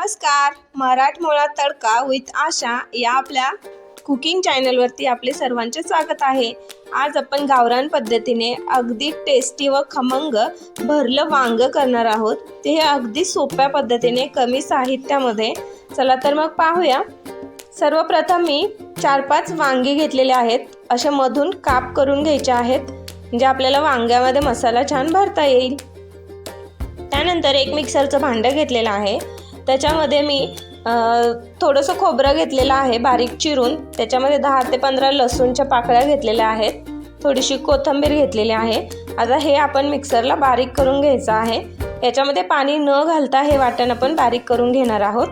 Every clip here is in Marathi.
नमस्कार. मराठमोळा तडका विथ आशा या आपल्या कुकिंग चॅनलवरती आपले सर्वांचे स्वागत आहे. आज आपण गावरान पद्धतीने अगदी टेस्टी व खमंग भरलं वांग करणार आहोत. ते हे अगदी सोप्या पद्धतीने कमी साहित्यामध्ये. चला तर मग पाहूया. सर्वप्रथम मी चार पाच वांगे घेतलेले आहेत. अशा मधून काप करून घ्यायचे आहेत. म्हणजे आपल्याला वांग्यामध्ये मसाला छान भरता येईल. त्यानंतर एक मिक्सरचं भांडं घेतलेलं आहे. त्याच्यामध्ये मी थोडंसं खोबरं घेतलेलं आहे बारीक चिरून. त्याच्यामध्ये दहा ते पंधरा लसूणच्या पाकळ्या घेतलेल्या आहेत. थोडीशी कोथिंबीर घेतलेली आहे. आता हे आपण मिक्सरला बारीक करून घ्यायचं आहे. याच्यामध्ये पाणी न घालता हे वाटण आपण बारीक करून घेणार आहोत.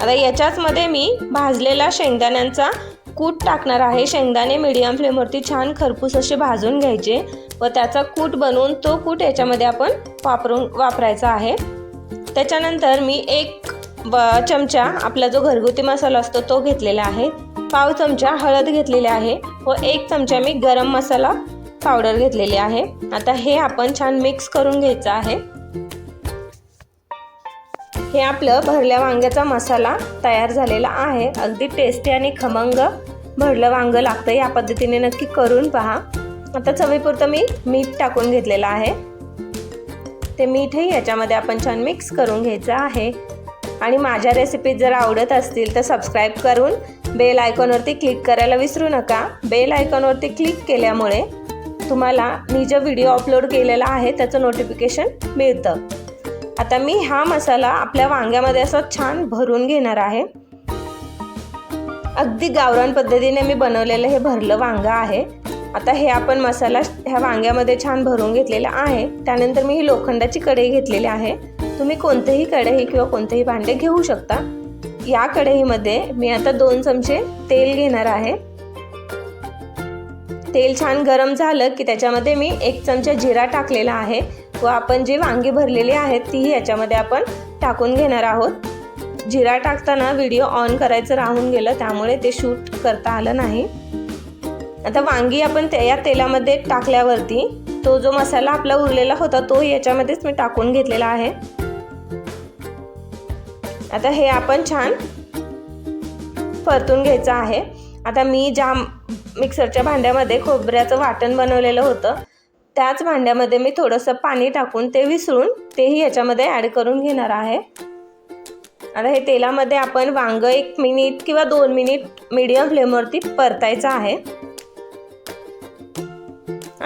आता याच्याचमध्ये मी भाजलेला शेंगदाण्यांचा कूट टाकणार आहे. शेंगदाणे मीडियम फ्लेमवरती छान खरपूस असे भाजून घ्यायचे. व त्याचा कूट बनवून तो कूट याच्यामध्ये आपण वापरून वापरायचा आहे. त्याच्यानंतर मी एक ब चमचा आपला जो घरगुती मसाला असतो तो घेतलेला आहे. पाव चमचा हळद घेतलेली आहे व एक चमचा मी गरम मसाला पावडर घेतलेली आहे. आता हे आपण छान मिक्स करून घ्यायचं आहे. हे आपलं भरल्या वांग्याचा मसाला तयार झालेला आहे. अगदी टेस्टी आणि खमंग भरलं वांगं लागतं या पद्धतीने नक्की करून पहा. आता चवीपुरतं मी मीठ टाकून घेतलेलं आहे. ते मीठही याच्यामध्ये आपण छान मिक्स करून घ्यायचं आहे. आणि माझ्या रेसिपीज जर आवडत असतील तर सबस्क्राईब करून बेल आयकॉनवरती क्लिक करायला विसरू नका. बेल आयकॉनवरती क्लिक केल्यामुळे तुम्हाला मी जो व्हिडिओ अपलोड केलेला आहे त्याचं नोटिफिकेशन मिळतं. आता मी हा मसाला आपल्या वांग्यामध्ये असं छान भरून घेणार आहे. अगदी गावरान पद्धतीने मी बनवलेलं हे भरलं वांगा आहे. आता हे आपण मसाला ह्या वांग्यामध्ये छान भरून घेतलेला आहे. त्यानंतर मी ही लोखंडाची कढई घेतलेली आहे. तुम्ही कोणतेही कढई किंवा कोणतेही भांडे घेऊ शकता. या कढईमध्ये मी आता दोन चमचे तेल घेणार आहे. तेल छान गरम झालं की त्याच्यामध्ये मी एक चमचा जिरा टाकलेला आहे. व आपण जी वांगी भरलेली आहेत तीही याच्यामध्ये आपण टाकून घेणार आहोत. जिरा टाकताना व्हिडिओ ऑन करायचं राहून गेलं त्यामुळे ते शूट करता आलं नाही. आता वांगी आपण त्या या तेलामध्ये टाकल्यावरती तो जो मसाला आपला उरलेला होता तो याच्यामध्येच मी टाकून घेतलेला आहे. आता हे आपण छान परतून घ्यायचं आहे. आता मी ज्या मिक्सरच्या भांड्यामध्ये खोबऱ्याचं वाटण बनवलेलं होतं त्याच भांड्यामध्ये मी थोडंसं पाणी टाकून ते विसळून तेही याच्यामध्ये ॲड करून घेणार आहे. आता हे तेलामध्ये आपण वांग एक मिनिट किंवा दोन मिनिट मीडियम फ्लेमवरती परतायचं आहे.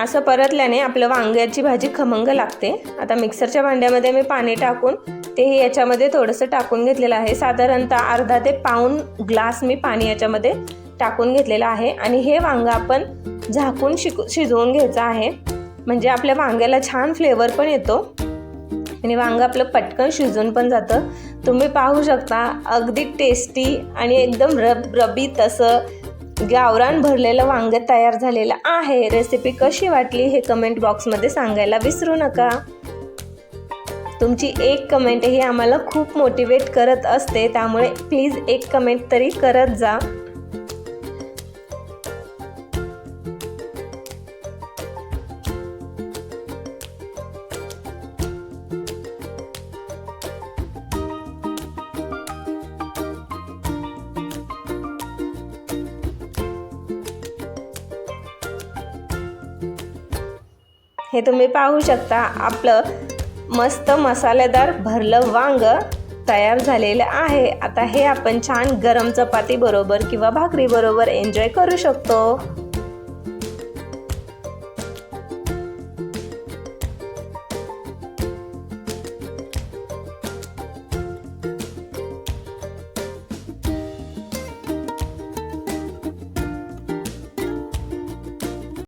असं परतल्याने आपलं वांग्याची भाजी खमंग लागते. आता मिक्सरच्या भांड्यामध्ये मी पाणी टाकून तेही याच्यामध्ये थोडंसं टाकून घेतलेलं आहे. साधारणतः अर्धा ते पाऊन ग्लास मी पाणी याच्यामध्ये टाकून घेतलेलं आहे. आणि हे वांगं आपण झाकून शिक शिजवून घ्यायचं आहे. म्हणजे आपल्या वांग्याला छान फ्लेवर पण येतो. आणि वांगं आपलं पटकन शिजून पण जातं. तुम्ही पाहू शकता अगदी टेस्टी आणि एकदम रब रबी तसं गावरान भरलेलं वांगं तयार झालेलं आहे. रेसिपी कशी वाटली हे कमेंट बॉक्समध्ये सांगायला विसरू नका. तुमची एक कमेंट ही आम्हाला खूप मोटिवेट करत असते. त्यामुळे प्लीज एक कमेंट तरी करत जा. हे तुम्ही पाहू शकता आपलं मस्त मसालेदार भरलं वांग तयार झालेलं आहे. आता हे आपण छान गरम चपाती बरोबर किंवा भाकरी बरोबर एन्जॉय करू शकतो.